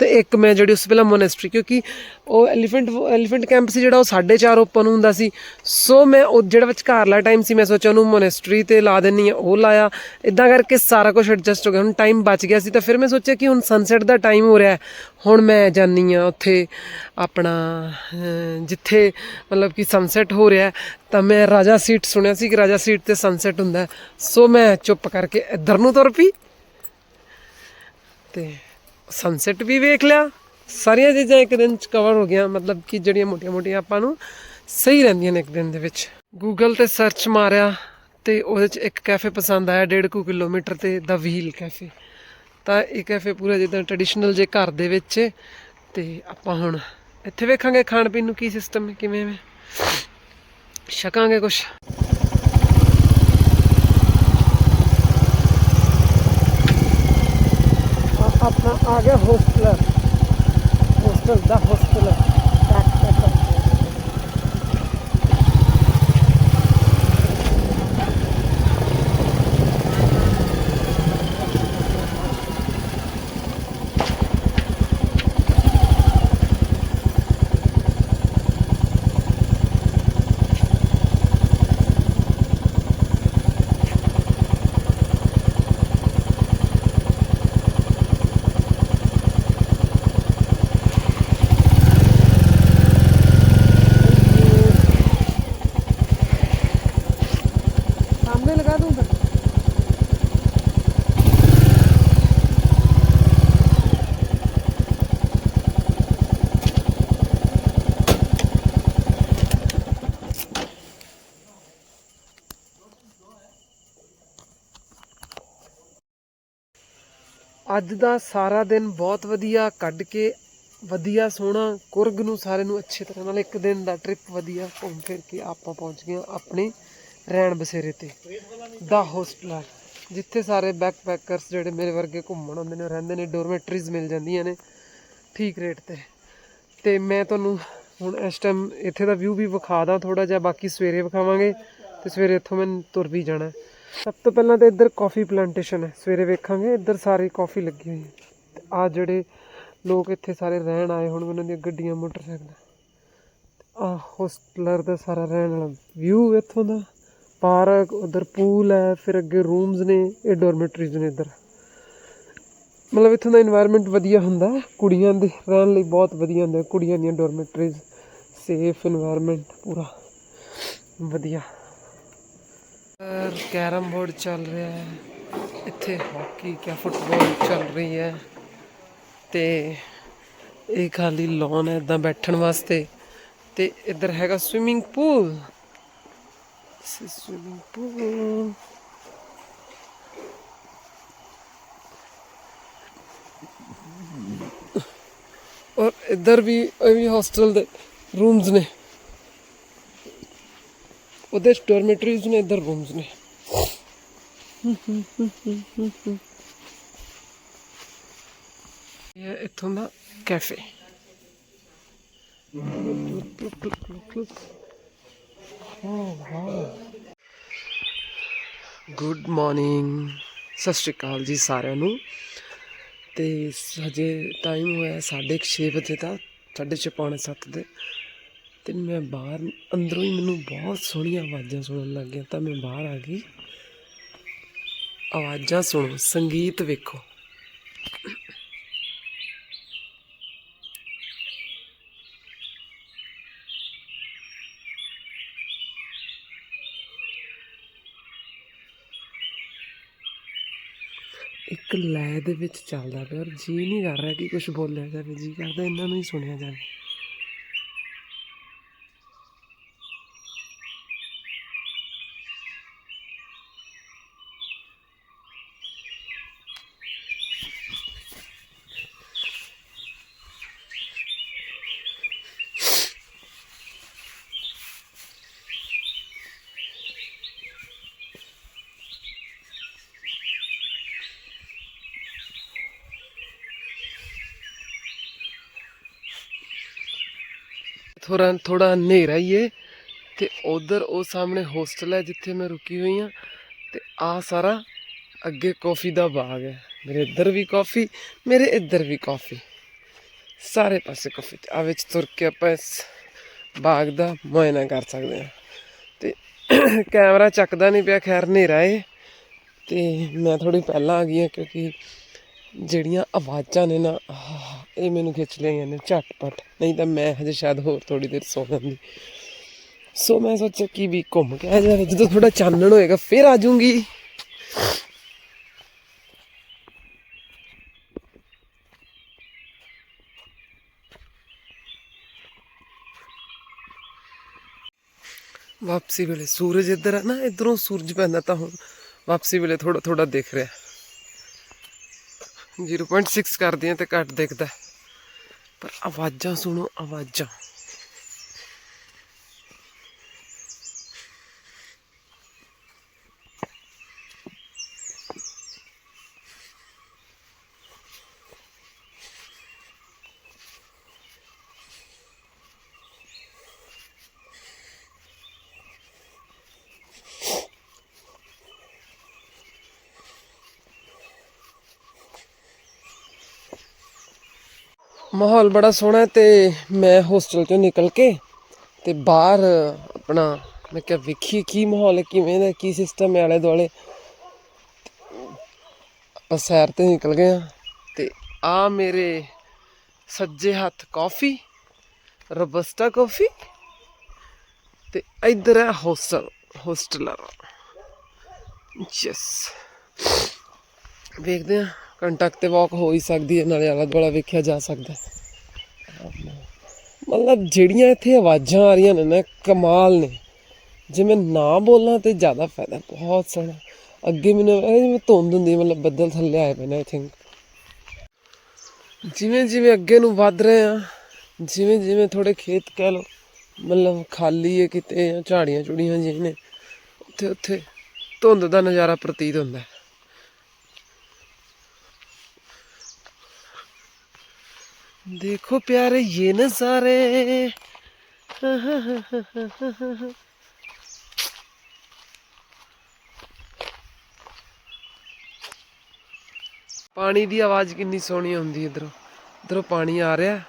ਤੇ ਇੱਕ ਮੈਂ ਜਿਹੜੀ ਉਸ ਪਹਿਲਾਂ ਮੋਨੈਸਟਰੀ ਕਿਉਂਕਿ ਉਹ ਐਲੀਫੈਂਟ ਐਲੀਫੈਂਟ ਕੈਂਪ ਸੀ ਜਿਹੜਾ, ਉਹ 4:30 ਓਪਨ ਹੁੰਦਾ ਸੀ। ਸੋ ਮੈਂ ਉਹ ਜਿਹੜਾ ਵਿਚਕਾਰਲਾ ਟਾਈਮ ਸੀ, ਮੈਂ ਸੋਚਿਆ ਉਹਨੂੰ ਮੋਨੈਸਟਰੀ ਤੇ ਲਾ ਦੇਣੀ ਆ ਉਹ ਲਾਇਆ। ਇਦਾਂ ਕਰਕੇ ਸਾਰਾ ਕੁਝ ਐਡਜਸਟ ਹੋ ਗਿਆ। ਹੁਣ ਟਾਈਮ ਬਚ ਗਿਆ ਸੀ, ਤਾਂ ਫਿਰ ਮੈਂ ਸੋਚਿਆ ਕਿ ਹੁਣ ਸਨਸੈਟ ਦਾ ਟਾਈਮ ਹੋ ਰਿਹਾ ਹੁਣ ਮੈਂ ਜਾਨੀ ਆ ਉੱਥੇ ਆਪਣਾ ਜਿੱਥੇ ਮਤਲਬ ਕਿ ਸਨਸੈਟ ਹੋ ਰਿਹਾ ਤਾਂ ਮੈਂ ਰਾਜਾ ਸੀਟ ਸੁਣਿਆ ਸੀ ਕਿ ਰਾਜਾ ਸੀਟ ਤੇ ਸਨਸੈਟ ਹੁੰਦਾ ਸੋ ਮੈਂ ਚੁੱਪ ਕਰਕੇ ਇੱਧਰ ਨੂੰ ਤੁਰ ਪਈ। ਤੇ ਸਨਸੈਟ ਵੀ ਵੇਖ ਲਿਆ। ਸਾਰੀਆਂ ਚੀਜ਼ਾਂ ਇੱਕ ਦਿਨ ਚ ਕਵਰ ਹੋ ਗਈਆਂ। ਮਤਲਬ ਕਿ ਜਿਹੜੀਆਂ ਮੋਟੀਆਂ-ਮੋਟੀਆਂ ਆਪਾਂ ਨੂੰ ਸਹੀ ਰਹਿੰਦੀਆਂ ਨੇ ਇੱਕ ਦਿਨ ਦੇ ਵਿੱਚ। ਗੂਗਲ ਤੇ ਸਰਚ ਮਾਰਿਆ ਤੇ ਉਹਦੇ ਚ ਇੱਕ ਕੈਫੇ ਪਸੰਦ ਆਇਆ 1.5 ਕੁ ਕਿਲੋਮੀਟਰ ਤੇ ਦਾ ਵੀਲ ਕੈਫੇ ਤਾਂ ਇਹ ਕੈਫੇ ਪੂਰਾ ਜਿੱਦਾਂ ਟ੍ਰੈਡੀਸ਼ਨਲ ਜੇ ਘਰ ਦੇ ਵਿੱਚ ਹੈ ਤੇ ਆਪਾਂ ਹੁਣ ਇੱਥੇ ਵੇਖਾਂਗੇ ਖਾਣ ਪੀਣ ਨੂੰ ਕੀ ਸਿਸਟਮ ਹੈ, ਕਿਵੇਂ ਹੈ। ਛਕਾਂਗੇ ਕੁਛ। ਆ- ਆਪਣਾ ਆ ਗਿਆ ਹੋਸਟਲਰ ਹੋਸਟਲ ਅੱਜ ਦਾ ਸਾਰਾ ਦਿਨ ਬਹੁਤ ਵਧੀਆ, ਕੱਢ ਕੇ ਵਧੀਆ, ਸੋਹਣਾ, ਕੁਰਗ ਨੂੰ ਸਾਰੇ ਨੂੰ ਅੱਛੇ ਤਰ੍ਹਾਂ ਨਾਲ ਇੱਕ ਦਿਨ ਦਾ ਟ੍ਰਿਪ ਵਧੀਆ ਘੁੰਮ ਫਿਰ ਕੇ ਆਪਾਂ ਪਹੁੰਚ ਗਏ ਹਾਂ ਆਪਣੇ ਰਹਿਣ ਬਸੇਰੇ ਤੇ, ਦਾ ਹੋਸਟਲਰ ਜਿੱਥੇ ਸਾਰੇ ਬੈਕਪੈਕਰਸ ਜਿਹੜੇ ਮੇਰੇ ਵਰਗੇ ਘੁੰਮਣ ਆਉਂਦੇ ਨੇ ਰਹਿੰਦੇ ਨੇ ਡੋਰਮੈਟਰੀਜ਼ ਮਿਲ ਜਾਂਦੀਆਂ ਨੇ, ਠੀਕ ਰੇਟ ਤੇ। ਤੇ ਮੈਂ ਤੁਹਾਨੂੰ ਹੁਣ ਇਸ ਟਾਈਮ ਇੱਥੇ ਦਾ ਵਿਊ ਵੀ ਵਿਖਾ ਦਾਂ ਥੋੜਾ ਜਿਹਾ, ਬਾਕੀ ਸਵੇਰੇ ਵਿਖਾਵਾਂਗੇ ਤੇ ਸਵੇਰੇ ਇੱਥੋਂ ਮੈਂ ਤੁਰ ਵੀ ਜਾਣਾ। ਸਭ ਤੋਂ ਪਹਿਲਾਂ ਤਾਂ ਇੱਧਰ ਕਾਫੀ ਪਲਾਂਟੇਸ਼ਨ ਹੈ। ਸਵੇਰੇ ਵੇਖਾਂਗੇ, ਇੱਧਰ ਸਾਰੀ ਕਾਫੀ ਲੱਗੀ ਹੋਈ ਹੈ। ਆ ਜਿਹੜੇ ਲੋਕ ਇੱਥੇ ਸਾਰੇ ਰਹਿਣ ਆਏ ਹੁਣ ਉਹਨਾਂ ਦੀਆਂ ਗੱਡੀਆਂ, ਮੋਟਰਸਾਈਕਲ। ਆ ਹੋਸਟਲਰ ਦਾ ਸਾਰਾ ਰਹਿਣ ਵਾਲਾ ਵਿਊ ਇੱਥੋਂ ਦਾ। ਪਾਰਕ, ਉਧਰ ਪੂਲ ਹੈ, ਫਿਰ ਅੱਗੇ ਰੂਮਸ ਨੇ, ਇਹ ਡੋਰਮਿਟਰੀਜ਼ ਨੇ ਇੱਧਰ। ਮਤਲਬ ਇੱਥੋਂ ਦਾ এনवायरमेंट ਵਧੀਆ ਹੁੰਦਾ ਕੁੜੀਆਂ ਦੇ ਰਹਿਣ ਲਈ ਬਹੁਤ ਵਧੀਆ ਹੁੰਦਾ ਕੁੜੀਆਂ ਦੀਆਂ ਡੋਰਮਿਟਰੀਜ਼ ਸੇਫ এনवायरमेंट ਪੂਰਾ ਵਧੀਆ। ਕੈਰਮ ਬੋਰਡ ਚੱਲ ਰਿਹਾ ਹੈ। ਇੱਥੇ ਹਾਕੀ ਕਿਆ ਫੁੱਟਬਾਲ ਚੱਲ ਰਹੀ ਹੈ। ਤੇ ਇਹ ਖਾਲੀ ਲੌਨ ਹੈ ਇਦਾਂ ਬੈਠਣ ਵਾਸਤੇ। ਤੇ ਇੱਧਰ ਹੈਗਾ ਸਵਿਮਿੰਗ ਪੂਲ ਸਵਿਮਿੰਗ ਪੂਲ ਔਰ ਇੱਧਰ ਵੀ, ਇਹ ਵੀ ਹੋਸਟਲ ਦੇ ਰੂਮਸ ਨੇ। ਉਹਦੇ ਡੋਰਮੈਟਰੀਜ਼ ਨੇ, ਇੱਧਰ ਰੂਮਸ ਨੇ। ਇਹ ਇੱਥੋਂ ਦਾ ਕੈਫੇ ਗੁੱਡ ਮਾਰਨਿੰਗ ਸਤਿ ਸ਼੍ਰੀ ਅਕਾਲ ਜੀ ਸਾਰਿਆਂ ਨੂੰ। ਤੇ ਹਜੇ ਟਾਈਮ ਹੋਇਆ 6:30 ਵਜੇ ਦਾ 6:30 ਪੌਣੇ 7 ਦੇ। ਅਤੇ ਮੈਂ ਬਾਹਰ, ਅੰਦਰੋਂ ਹੀ ਮੈਨੂੰ ਬਹੁਤ ਸੋਹਣੀਆਂ ਆਵਾਜ਼ਾਂ ਸੁਣਨ ਲੱਗ ਗਿਆ ਤਾਂ ਮੈਂ ਬਾਹਰ ਆ ਗਈ। ਆਵਾਜ਼ਾਂ ਸੁਣੋ, ਸੰਗੀਤ ਵੇਖੋ। ਇੱਕ ਲੈ ਦੇ ਵਿੱਚ ਚੱਲਦਾ ਪਿਆ ਔਰ ਜੀ ਨਹੀਂ ਕਰ ਰਿਹਾ ਕਿ ਕੁਝ ਬੋਲਿਆ ਜਾਵੇ, ਜੀ ਕਰਦਾ, ਇਹਨਾਂ ਨੂੰ ਹੀ ਸੁਣਿਆ ਜਾਵੇ। ਥੋੜਾ ਥੋੜਾ ਹਨੇਰਾ ਹੀ ਏ ਤੇ ਉਧਰ ਉਹ ਸਾਹਮਣੇ ਹੋਸਟਲ ਹੈ ਜਿੱਥੇ ਮੈਂ ਰੁਕੀ ਹੋਈ ਹਾਂ ਤੇ ਆ ਸਾਰਾ ਅੱਗੇ ਕਾਫੀ ਦਾ ਬਾਗ ਹੈ। ਮੇਰੇ ਇੱਧਰ ਵੀ ਕਾਫੀ, ਮੇਰੇ ਇੱਧਰ ਵੀ ਕਾਫੀ। ਸਾਰੇ ਪਾਸੇ ਕਾਫੀ ਤੇ ਆ ਵਿੱਚ ਤੁਰ ਕੇ ਆਪਾਂ ਇਸ ਬਾਗ ਦਾ ਮੁਆਇਨਾ ਕਰ ਸਕਦੇ ਹਾਂ। ਤੇ ਕੈਮਰਾ ਚੱਕਦਾ ਨਹੀਂ ਪਿਆ, ਖੈਰ ਹਨੇਰਾ ਏ ਤੇ ਮੈਂ ਥੋੜੀ ਪਹਿਲਾਂ ਆ ਗਈ ਹਾਂ ਕਿਉਂਕਿ ਜਿਹੜੀਆਂ ਆਵਾਜ਼ਾਂ ਨੇ ਨਾ ਆਹ, ਇਹ ਮੈਨੂੰ ਖਿੱਚ ਲਈਆਂ ਨੇ ਝਟਪਟ। ਨਹੀਂ ਤਾਂ ਮੈਂ ਹਜੇ ਸ਼ਾਇਦ ਹੋਰ ਥੋੜੀ ਦੇਰ ਸੌ ਜਾਂਦੀ। ਸੋ ਮੈਂ ਸੋਚਿਆ ਕਿ ਵੀ ਘੁੰਮ ਕੇ ਆ ਜਾਵੇ ਜਦੋਂ ਥੋੜਾ ਚਾਨਣ ਹੋਏਗਾ ਫਿਰ ਆ ਜਾਊਂਗੀ। ਵਾਪਸੀ ਵੇਲੇ ਸੂਰਜ ਇੱਧਰ ਆ ਨਾ ਇਧਰੋਂ ਸੂਰਜ ਪੈਂਦਾ ਤਾਂ ਹੁਣ ਵਾਪਸੀ ਵੇਲੇ ਥੋੜਾ ਥੋੜਾ ਦਿਖ ਰਿਹਾ। 0.6 ਕਰਦੀਆਂ ਤੇ ਘੱਟ ਦਿਖਦਾ ਪਰ ਆਵਾਜ਼ਾਂ ਸੁਣੋ ਆਵਾਜ਼ਾਂ। ਮਾਹੌਲ ਬੜਾ ਸੋਹਣਾ ਹੈ ਤੇ ਮੈਂ ਹੋਸਟਲ ਚੋਂ ਨਿਕਲ ਕੇ ਤੇ ਬਾਹਰ ਆਪਣਾ ਮੈਂ ਕਿਹਾ ਵੇਖੀ ਕੀ ਮਾਹੌਲ ਹੈ, ਕਿਵੇਂ ਦਾ ਕੀ ਸਿਸਟਮ ਹੈ ਆਲੇ ਦੁਆਲੇ ਆਪਾਂ ਸੈਰ ਤੇ ਨਿਕਲ ਗਏ ਆ ਤੇ ਆ ਮੇਰੇ ਸੱਜੇ ਹੱਥ ਕਾਫੀ ਰੋਬਸਟਾ ਕਾਫੀ ਤੇ ਇੱਧਰ ਹੈ ਹੋਸਟਲ ਹੋਸਟਲਰ ਯੈਸ ਵੇਖਦੇ ਆ ਘੰਟਾ ਤੇ ਵਾਕ ਹੋ ਹੀ ਸਕਦੀ ਹੈ, ਨਾਲੇ ਆਲਾ ਦੁਆਲਾ ਵੇਖਿਆ ਜਾ ਸਕਦਾ ਹੈ। ਮਤਲਬ ਜਿਹੜੀਆਂ ਇੱਥੇ ਆਵਾਜ਼ਾਂ ਆ ਰਹੀਆਂ ਨੇ ਨਾ, ਕਮਾਲ ਨੇ। ਜੇ ਮੈਂ ਨਾ ਬੋਲਾਂ ਤੇ ਜ਼ਿਆਦਾ ਫਾਇਦਾ ਬਹੁਤ ਸੋਹਣਾ ਅੱਗੇ ਮੈਨੂੰ ਜਿਵੇਂ ਧੁੰਦ ਹੁੰਦੀ ਮਤਲਬ ਬੱਦਲ ਥੱਲੇ ਆਏ ਪਏ ਨੇ ਆਈ ਥਿੰਕ ਜਿਵੇਂ ਜਿਵੇਂ ਅੱਗੇ ਨੂੰ ਵੱਧ ਰਹੇ ਆ ਜਿਵੇਂ ਜਿਵੇਂ ਥੋੜੇ ਖੇਤ ਕਹਿ ਲਓ, ਮਤਲਬ ਖਾਲੀ ਹੈ ਕਿਤੇ ਝਾੜੀਆਂ ਚੁੜੀਆਂ ਜਿਹੀਆਂ ਨੇ ਉੱਥੇ ਉੱਥੇ ਧੁੰਦ ਦਾ ਨਜ਼ਾਰਾ ਪ੍ਰਤੀਤ ਹੁੰਦਾ ਹੈ। देखो प्यारे ये नजारे ਪਾਣੀ ਦੀ ਆਵਾਜ਼ ਕਿੰਨੀ ਸੋਹਣੀ ਆਉਂਦੀ ਇਧਰੋਂ ਇਧਰੋਂ ਪਾਣੀ ਆ ਰਿਹਾ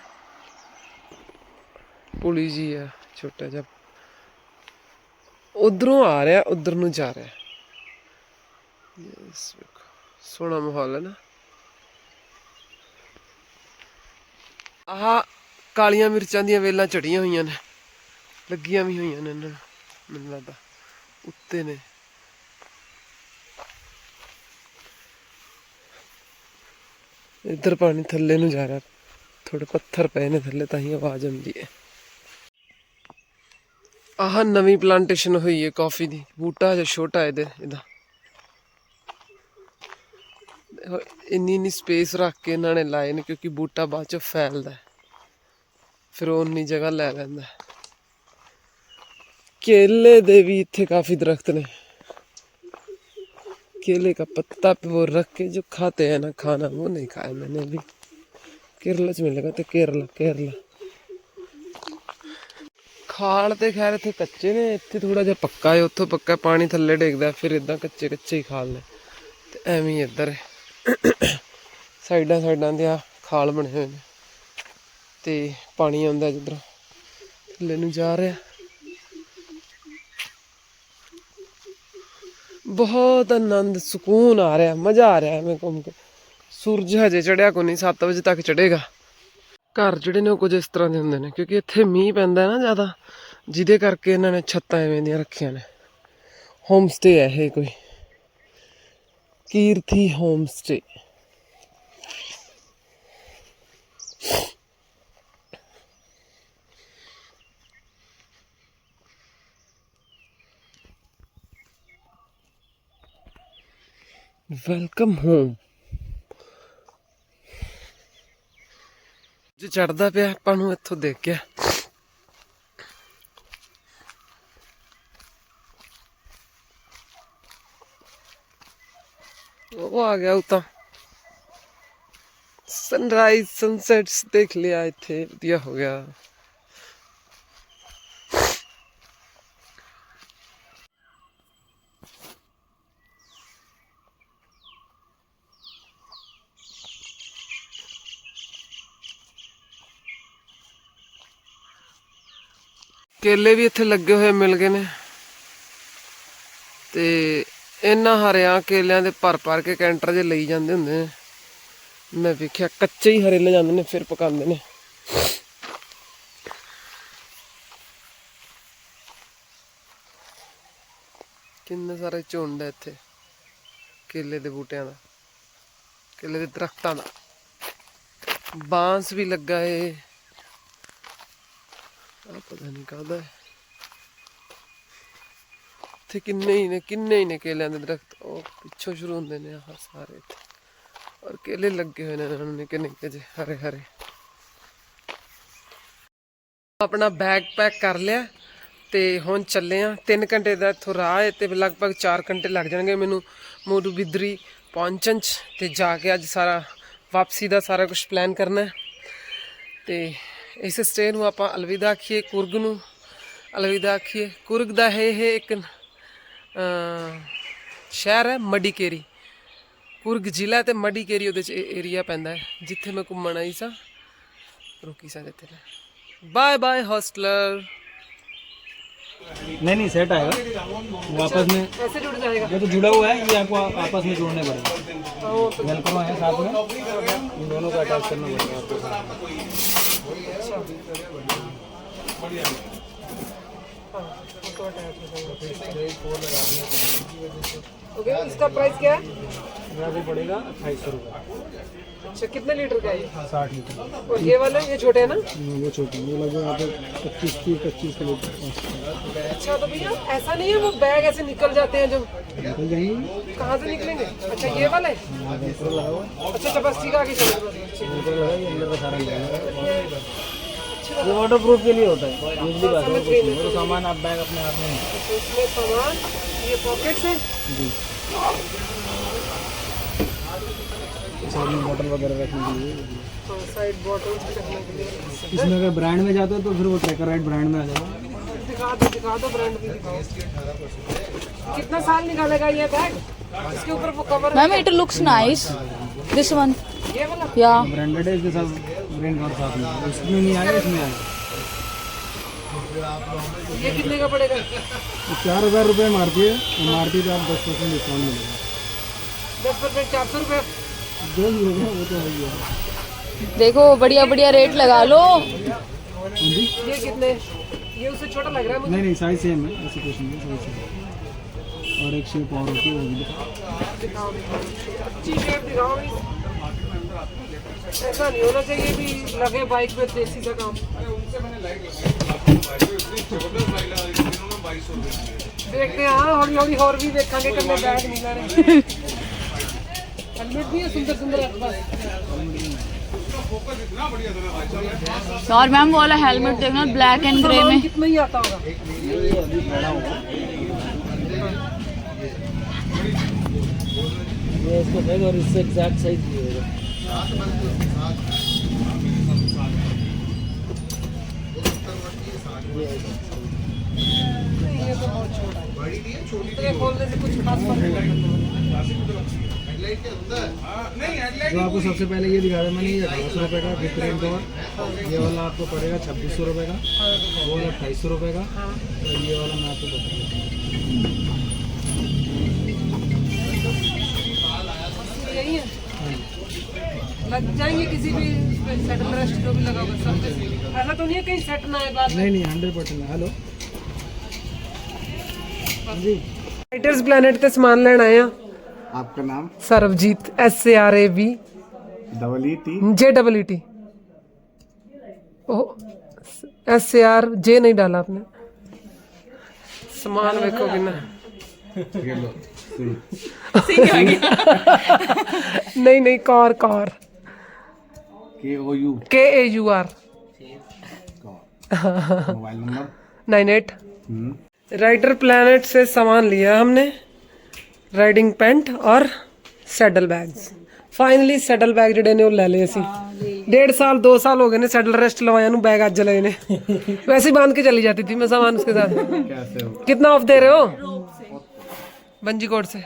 ਪੁਲੀ ਜੀ ਆ ਛੋਟਾ ਜਿਹਾ ਉਧਰੋਂ ਆ ਰਿਹਾ ਉਧਰ ਨੂੰ ਜਾ ਰਿਹਾ ਯਸ ਵੇਖੋ ਸੋਹਣਾ ਮਾਹੌਲ ਹੈ ਨਾ ਆਹ ਕਾਲੀਆਂ ਮਿਰਚਾਂ ਦੀਆਂ ਵੇਲਾਂ ਚੜੀਆਂ ਹੋਈਆਂ ਨੇ। ਲੱਗੀਆਂ ਵੀ ਹੋਈਆਂ ਨੇ ਇਹਨਾਂ ਨੂੰ, ਮੈਨੂੰ ਲੱਗਦਾ। ਉੱਤੇ ਨੇ। ਇੱਧਰ ਪਾਣੀ ਥੱਲੇ ਨੂੰ ਜਾ ਰਿਹਾ। ਥੋੜੇ ਪੱਥਰ ਪਏ ਨੇ ਥੱਲੇ, ਤਾਂ ਹੀ ਆਵਾਜ਼ ਆਉਂਦੀ ਹੈ। ਆਹ ਨਵੀਂ ਪਲਾਂਟੇਸ਼ਨ ਹੋਈ ਹੈ ਕਾਫੀ ਦੀ। ਬੂਟਾ ਜਿਹਾ ਛੋਟਾ ਇਹਦੇ, ਇਹਦਾ। ਇੰਨੀ ਇੰਨੀ ਸਪੇਸ ਰੱਖ ਕੇ ਇਹਨਾਂ ਨੇ ਲਾਏ ਨੇ ਕਿਉਂਕਿ ਬੂਟਾ ਬਾਅਦ ਚ ਫੈਲਦਾ ਹੈ। ਫਿਰ ਉਹ ਉਨੀ ਜਗ੍ਹਾ ਲੈ ਲੈਂਦਾ ਹੈ। ਕੇਲੇ ਦੇ ਵੀ ਇੱਥੇ ਕਾਫੀ ਦਰਖਤ ਨੇ केले का पत्ता पे वो रख के जो खाते हैं ना खाना वो नहीं खाया मैंने अभी केरला च मिलेगा तो केरला केरला ਖਾਲ ਤੇ ਖੈਰ ਇੱਥੇ ਕੱਚੇ ਨੇ ਇੱਥੇ ਥੋੜਾ ਜਿਹਾ ਪੱਕਾ ਹੈ ਉੱਥੋਂ ਪੱਕਾ ਪਾਣੀ ਥੱਲੇ ਡਿੱਗਦਾ ਫਿਰ ਇਦਾਂ ਕੱਚੇ ਕੱਚੇ ਹੀ ਖਾਲ ਨੇ ਤੇ ਐਵੇਂ ਹੀ ਇੱਧਰ ਸਾਈਡਾਂ ਸਾਈਡਾਂ ਦੇ ਆ ਖਾਲ ਬਣੇ ਹੋਏ ਨੇ ਤੇ ਪਾਣੀ ਆਉਂਦਾ ਜਿੱਧਰ। ਥੱਲੇ ਨੂੰ ਜਾ ਰਿਹਾ। ਬਹੁਤ ਆਨੰਦ, ਸਕੂਨ ਆ ਰਿਹਾ, ਮਜ਼ਾ ਆ ਰਿਹਾ ਐਵੇਂ ਘੁੰਮ ਕੇ। ਸੂਰਜ ਹਜੇ ਚੜਿਆ ਕੋ ਨਹੀਂ 7 ਵਜੇ ਤੱਕ ਚੜੇਗਾ ਘਰ ਜਿਹੜੇ ਨੇ ਉਹ ਕੁਝ ਇਸ ਤਰ੍ਹਾਂ ਦੇ ਹੁੰਦੇ ਨੇ, ਕਿਉਂਕਿ ਇੱਥੇ ਮੀਂਹ ਪੈਂਦਾ ਨਾ ਜ਼ਿਆਦਾ, ਜਿਹਦੇ ਕਰਕੇ ਇਹਨਾਂ ਨੇ ਛੱਤਾਂ ਐਵੇਂ ਦੀਆਂ ਰੱਖੀਆਂ ਨੇ। ਹੋਮ ਸਟੇ ਹੈ ਇਹ ਕੋਈ। Kirti home stay welcome home ਜੇ ਚੜਦਾ ਪਿਆ ਆਪਾਂ ਨੂੰ ਇੱਥੋਂ ਆ ਗਿਆ ਉਹ ਤਾਂ। ਸਨਰਾਈਜ਼ ਸਨਸੈਟਸ ਦੇਖ ਲਿਆ ਇੱਥੇ, ਵਧੀਆ ਹੋ ਗਿਆ। ਕੇਲੇ ਵੀ ਇੱਥੇ ਲੱਗੇ ਹੋਏ ਮਿਲ ਗਏ ਨੇ। ਤੇ ਇਹਨਾਂ ਹਰਿਆਂ ਕੇਲਿਆਂ ਦੇ ਭਰ ਭਰ ਕੇ ਕੈਂਟਰ 'ਚ ਲਈ ਜਾਂਦੇ ਹੁੰਦੇ ਨੇ ਮੈਂ ਵੇਖਿਆ ਕੱਚੇ ਹੀ ਹਰੇ ਲੈ ਜਾਂਦੇ ਨੇ, ਫਿਰ ਪਕਾਉਂਦੇ ਨੇ। ਕਿੰਨੇ ਸਾਰੇ ਝੁੰਡ ਹੈ ਇੱਥੇ, ਕੇਲੇ ਦੇ ਬੂਟਿਆਂ ਦਾ, ਕੇਲੇ ਦੇ ਦਰਖਤਾਂ ਦਾ। ਬਾਂਸ ਵੀ ਲੱਗਾ ਏ। ਆ ਪਤਾ ਨਹੀਂ ਕਾਹਦਾ ਹੈ ਇੱਥੇ ਕਿੰਨੇ ਹੀ ਨੇ, ਕਿੰਨੇ ਹੀ ਨੇ ਕੇਲਿਆਂ ਦੇ ਦਰਖਤ। ਉਹ ਪਿੱਛੋਂ ਸ਼ੁਰੂ ਹੁੰਦੇ ਨੇ ਆਹ ਸਾਰੇ ਇੱਥੇ। ਔਰ ਕੇਲੇ ਲੱਗੇ ਹੋਏ ਨੇ ਇਹਨਾਂ ਨੂੰ ਨਿੱਕੇ ਨਿੱਕੇ ਜੇ ਹਰੇ ਹਰੇ। ਆਪਣਾ ਬੈਗ ਪੈਕ ਕਰ ਲਿਆ ਤੇ ਹੁਣ ਚੱਲੇ ਆ। 3 ਘੰਟੇ ਦਾ ਇੱਥੋਂ ਰਾਹ ਹੈ ਤੇ ਲਗਭਗ 4 ਘੰਟੇ ਲੱਗ ਜਾਣਗੇ ਮੈਨੂੰ ਮੋਰੂ ਬਿਦਰੀ ਪਹੁੰਚਣ ਚ ਤੇ ਜਾ ਕੇ ਅੱਜ ਸਾਰਾ ਵਾਪਸੀ ਦਾ ਸਾਰਾ ਕੁਝ ਪਲਾਨ ਕਰਨਾ ਹੈ। ਤੇ ਇਸ ਸਟੇ ਨੂੰ ਆਪਾਂ ਅਲਵਿਦਾ ਆਖੀਏ, ਕੁਰਗ ਨੂੰ ਅਲਵਿਦਾ ਆਖੀਏ। ਕੁਰਗ ਦਾ ਹੈ ਇਹ ਇੱਕ ਸ਼ਹਿਰ ਹੈ ਮਡੀਕੇਰੀ ਕੁਰਗ ਜ਼ਿਲ੍ਹਾ ਤੇ ਮਡੀਕੇਰੀ ਉਹਦੇ ਚ ਏਰੀਆ ਪੈਂਦਾ ਹੈ ਜਿੱਥੇ ਮੈਂ ਘੁੰਮਣ ਆਈ ਸਾਂ ਰੁਕੀ ਸਾਂ ਜਿੱਥੇ ਬਾਏ ਬਾਏ ਹੋਸਟਲਰ नहीं नहीं सेट आएगा वो आपस में कैसे जुड़ जाएगा ये तो जुड़ा हुआ है ये आपको आपस में जोड़ने पड़ेगा वेलक्रो है साथ में इन दोनों को अटैच करना पड़ेगा आपको साथ में ओके इसका प्राइस क्या है? ये आपको पड़ेगा अट्ठाईस सौ रुपये अच्छा कितने लीटर का है साठ लीटर। और ये वाले ये छोटे हैं ना? वो छोटी ये लगभग यहाँ पे पच्चीस तीस पच्चीस किलो अच्छा तो भैया ऐसा नहीं है वो बैग ऐसे निकल जाते हैं जो निकल जाएँगे। कहाँ से निकलेंगे? अच्छा ये वाले हुआ है अच्छा बस ठीक आगे चलो बस। वेलक्रो लगा है, ये का ये वाटर प्रूफ के लिए होता है। यूजली बात है कुछ नहीं तो सामान आप बैग अपने हाथ में तो इसमें सामान ये पॉकेट से? जी। साइड में बोतल वगैरह रखने के लिए। साइड बॉटल रखने के लिए। इसमें अगर ब्रांड में जाते हो तो फिर वो ट्रैकर राइट ब्रांड में आ जाएगा दिखा दो दिखा दो ब्रांड भी दिखाओ। कितना साल निकालेगा ये बैग इसके ऊपर वो cover Ma'am, it looks nice. This one. ये वाला? Yeah. ब्रांडेड है इसके साथ ब्रांड और साथ में। इसमें नहीं आएगा इसमें आएगा ये कितने का पड़ेगा? चार हज़ार रुपये एम आर पी है एम आर पी पे आप दस परसेंट डिस्काउंट मिलेगा। दस परसेंट चार सौ रुपये? जो भी होगा वो तो है ही देखो बढ़िया बढ़िया रेट लगा लो। हाँ ये कितने? ये उससे छोटा लग रहा है मुझे। नहीं नहीं साइज़ सेम है ऐसे कुछ नहीं है साइज़ सेम और एक शेप और होती है वो भी। दिखाओ दिखाओ। दिखाओ ऐसा नहीं होना चाहिए भी लगे बाइक पे देसी सा काम देखते हैं हाँ हौली हौली और भी देखेंगे कभी बैग नहीं। लाने हेलमेट भी है सुंदर सुंदर और मैम वो वाला हेलमेट देखना ब्लैक एंड ग्रे में। कितना ही आता होगा ये इसको और इससे एग्जैक्ट साइज़ है जो आपको सबसे पहले ये दिखा रहा मैंने ये अठारह सौ रुपये का विक्रेन कवर ये वाला आपको पड़ेगा छब्बीस सौ रुपये का, वो वाला अट्ठाईस सौ रुपये का, और ये वाला मैं आपको बता देता हूँ। यही है। लग जाएंगे किसी भी सेटल रेस्ट जो भी लगा होगा सब पे। ऐसा तो नहीं है कहीं सेट ना है बात नहीं नहीं hundred percent hello ji riders planet ਤੇ ਸਮਾਨ ਲੈਣ ਆਏ ਆ आपका नाम Sarabjeet S A R A B double E T J double E T S A R J नहीं डाला आपने समान देखो कितना नहीं नहीं Kaur Kaur K O U K A U R mobile number nine eight rider planet से सामान लिया हमने राइडिंग पैंट और saddle bags finally saddle bag ਜਿਹੜੇ ਨੇ ਉਹ ਲੈ ਲਏ ਅਸੀਂ डेढ़ साल दो साल हो गए ने सैडल रेस्ट लवाया नु बैग आज लए ने वैसे ही बांध के चली जाती थी मैं सामान उसके साथ कैसे हो कितना ऑफ दे रहे हो बंजी कोट से